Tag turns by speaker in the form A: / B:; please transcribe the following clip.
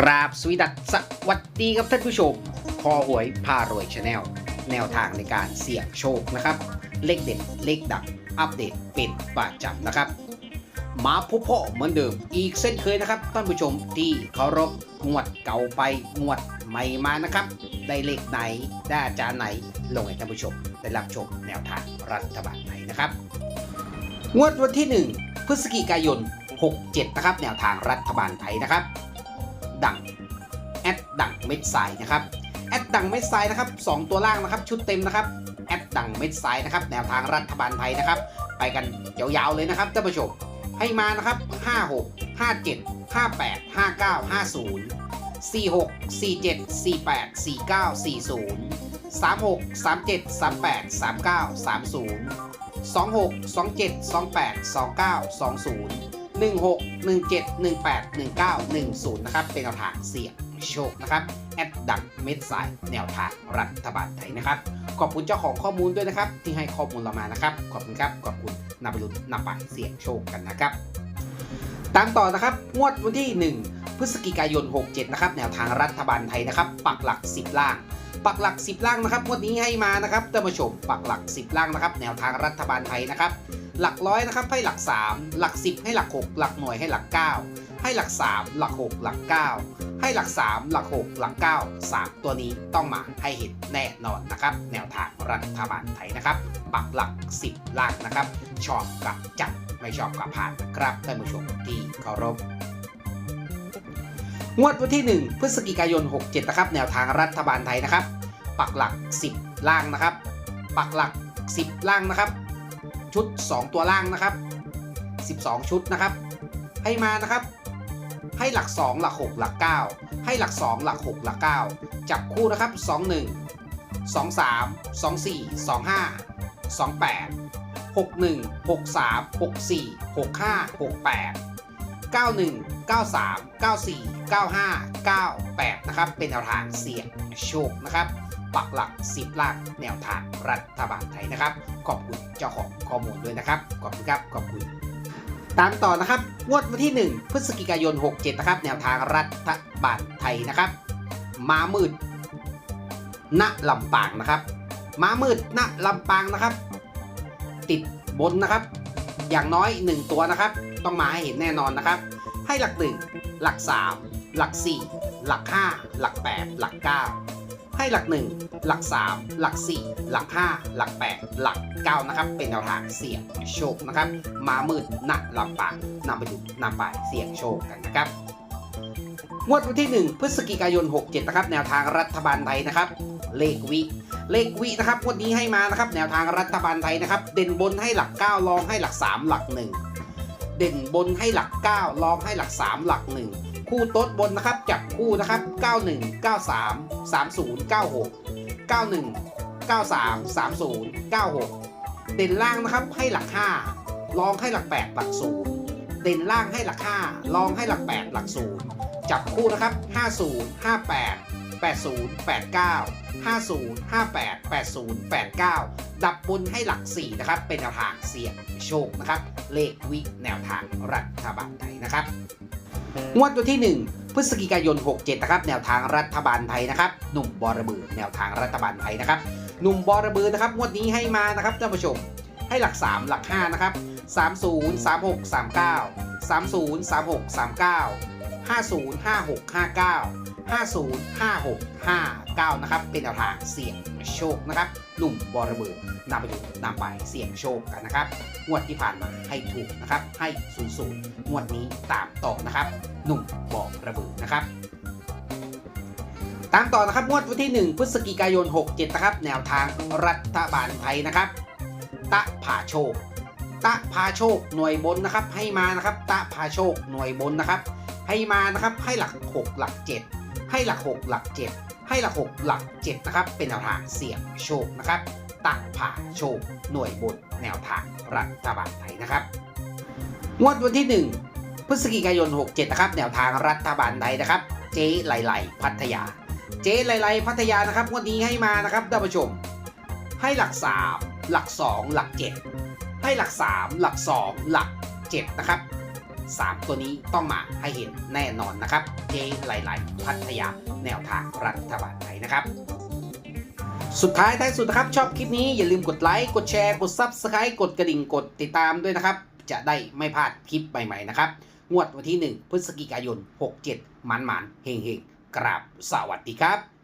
A: กราบสวีดัสสวัสดีครับท่านผู้ชม คอหวยพารวยชาแนลแนวทางในการเสี่ยงโชคนะครับ เลขเด็ดเลขดังอัปเดตเป็นประจำนะครับ มาพบพ่อเหมือนเดิมอีกเส้นเคยนะครับ ท่านผู้ชมที่เคารพงวดเก่าไปงวดใหม่มานะครับ ได้เลขไหนได้อาจารย์ไหนลงให้ท่านผู้ชมได้รับชมแนวทางรัฐบาลไหนนะครับงวดวันที่ 1 พฤศจิกายน 67 นะครับ แนวทางรัฐบาลไทยนะครับ ดังแอดดังเม็ดสายนะครับแอดดังเม็ดสายนะครับสองตัวล่างนะครับ ชุดเต็มนะครับแอดดังเม็ดสายนะครับ แนวทางรัฐบาลไทยนะครับ ไปกันยาวๆเลยนะครับท่านผู้ชมให้มานะครับ 56 57 58 59 50 46 47 48 49 40 36 37 38 39 30 26 27 28 29 20 16 17 18 19 10 นะครับ เป็นแนวทางเสี่ยงโชคนะครับ แอดดักเม็ดสายแนวทางรัฐบาลไทยนะครับ ขอบคุณเจ้าของข้อมูลด้วยนะครับ ที่ให้ข้อมูลเรามานะครับ ขอบคุณครับ ขอบคุณนำไปลุ้นนำไปเสี่ยงโชคกันนะครับ ตามต่อนะครับ งวดวันที่ 1 พฤศจิกายน 67 นะครับ แนวทางรัฐบาลไทยนะครับ ปักหลัก 10 ล่างปักหลัก 10 ล่างนะครับงวดนี้ให้มานะครับท่านผู้ชมปักหลัก 10 ล่างนะครับ แนวทางรัฐบาลไทยนะครับ หลักร้อยนะครับให้หลัก 3 หลัก 10 ให้หลัก 6 หลักหน่วยให้หลัก 9 ให้หลัก 3 หลัก 6 หลัก 9 ให้หลัก 3 หลัก 6 หลัก 9 3 ตัวนี้ต้องมาให้เห็นแน่นอนนะครับ แนวทางรัฐบาลไทยนะครับ ปักหลัก 10ล่างนะครับ ชอบกับจัดไม่ชอบกับผ่านนะครับท่านผู้ชมที่เคารพงวดวันที่ 1 พฤศจิกายน 67 นะครับ แนวทางรัฐบาลไทยนะครับ ปักหลัก 10 ล่างนะครับ ปักหลัก 10 ล่างนะครับ ชุด 2 ตัวล่างนะครับ 12 ชุดนะครับ ให้มานะครับ ให้หลัก 2 หลัก 6 หลัก 9 ให้หลัก 2 หลัก 6 หลัก 9 จับคู่นะครับ 21 23 24 25 28 61 63 64 65 68 91 93 94 95 98 นะครับ เป็นแนวทางเสี่ยงโชคนะครับ ปักหลัก10ล่างแนวทางรัฐบาลไทยนะครับ ขอบคุณเจ้าของข้อมูลด้วยนะครับ ขอบคุณครับ ขอบคุณ ตามต่อนะครับ งวดวันที่ 1 พฤศจิกายน 67 นะครับ แนวทางรัฐบาลไทยนะครับมามืดณลำปางนะครับมามืดณลำปางนะครับ ติดบนนะครับ อย่างน้อย 1 ตัวนะครับ ต้องมาให้เห็นแน่นอนนะครับ ให้หลัก 1 หลัก 3 หลัก 4 หลัก 5 หลัก 8 หลัก 9 ให้หลัก 1 หลัก 3 หลัก 4 หลัก 5 หลัก 8 หลัก 9 นะครับ เป็นแนวทางเสี่ยงโชคนะครับ มามืดหนักหลำปางนำไปดูนำไปเสี่ยงโชคกันนะครับงวดวันที่ 1 พฤศจิกายน 67 นะครับ แนวทางรัฐบาลไทยนะครับ เลขวิ เลขวินะครับงวดนี้ให้มานะครับ แนวทางรัฐบาลไทยนะครับ เด่นบนให้หลัก 9 รองให้หลัก 3 หลัก 1 เด่นบนให้หลัก 9 รองให้หลัก 3 หลัก 1 คู่โต๊ดบนนะครับ จับคู่นะครับ 91 93 30 96 91 93 30 96 เด่นล่างนะครับให้หลัก5รองให้หลัก 8 หลัก 0 เด่นล่างให้หลัก5รองให้หลัก 8 หลัก 0 จับคู่นะครับ 50 58 80 89 50 58 80 89 ดับบนให้หลัก 4 นะครับ เป็นแนวทางเสี่ยงโชคนะครับ เลขวิแนวทางรัฐบาลไทยนะครับ งวดวันที่ 1 พฤศจิกายน 67 นะครับ แนวทางรัฐบาลไทยนะครับ หนุ่มบอระบือแนวทางรัฐบาลไทยนะครับ หนุ่มบอระบือนะครับ งวดนี้ให้มานะครับท่านผู้ชม ให้หลัก 3 หลัก 5 นะครับ 30 36 39 30 36 39 50 56 59 50 56 59 นะครับ เป็นแนวทางเสี่ยงโชคนะครับ หนุ่มบอระเบิดนำไปดูนำไปเสี่ยงโชคกันนะครับ งวดที่ผ่านมาให้ถูกนะครับ ให้ศูนย์ศูนย์งวดนี้ตามต่อนะครับ หนุ่มบอกระเบิดนะครับตามต่อนะครับงวดวันที่ 1 พฤศจิกายน 67 นะครับ แนวทางรัฐบาลไทยนะครับ ตะผาโชค ตะพาโชคหน่วยบนนะครับ ให้มานะครับ ตะพาโชคหน่วยบนนะครับ ให้มานะครับให้หลัก 6 หลัก 7 ให้หลัก 6 หลัก 7 ให้หลัก 6 หลัก 7 นะครับ เป็นแนวทางเสี่ยงโชคนะครับตะผาโชค หน่วยบนแนวทางรัฐบาลไทยนะครับงวดวันที่ 1 พฤศจิกายน 67 นะครับ แนวทางรัฐบาลไทยนะครับ เจ๊ไหลไหลพัทยา เจ๊ไหลไหลพัทยานะครับงวดนี้ให้มานะครับท่านผู้ชม ให้หลัก 3 หลัก 2 หลัก 7 ให้หลัก 3 หลัก 2 หลัก 7 นะครับ 3 ตัวนี้ต้องมาให้เห็นแน่นอนนะครับ เจไหลๆพัทยาแนวทางรัฐบาลไทยนะครับ สุดท้ายท้ายสุดนะครับ ชอบคลิปนี้อย่าลืมกดไลค์ กดแชร์ กด Subscribe กดกระดิ่ง กดติดตามด้วยนะครับ จะได้ไม่พลาดคลิปใหม่ๆนะครับ งวดวันที่ 1 พฤศจิกายน 67 หมันๆเฮงๆกราบสวัสดีครับ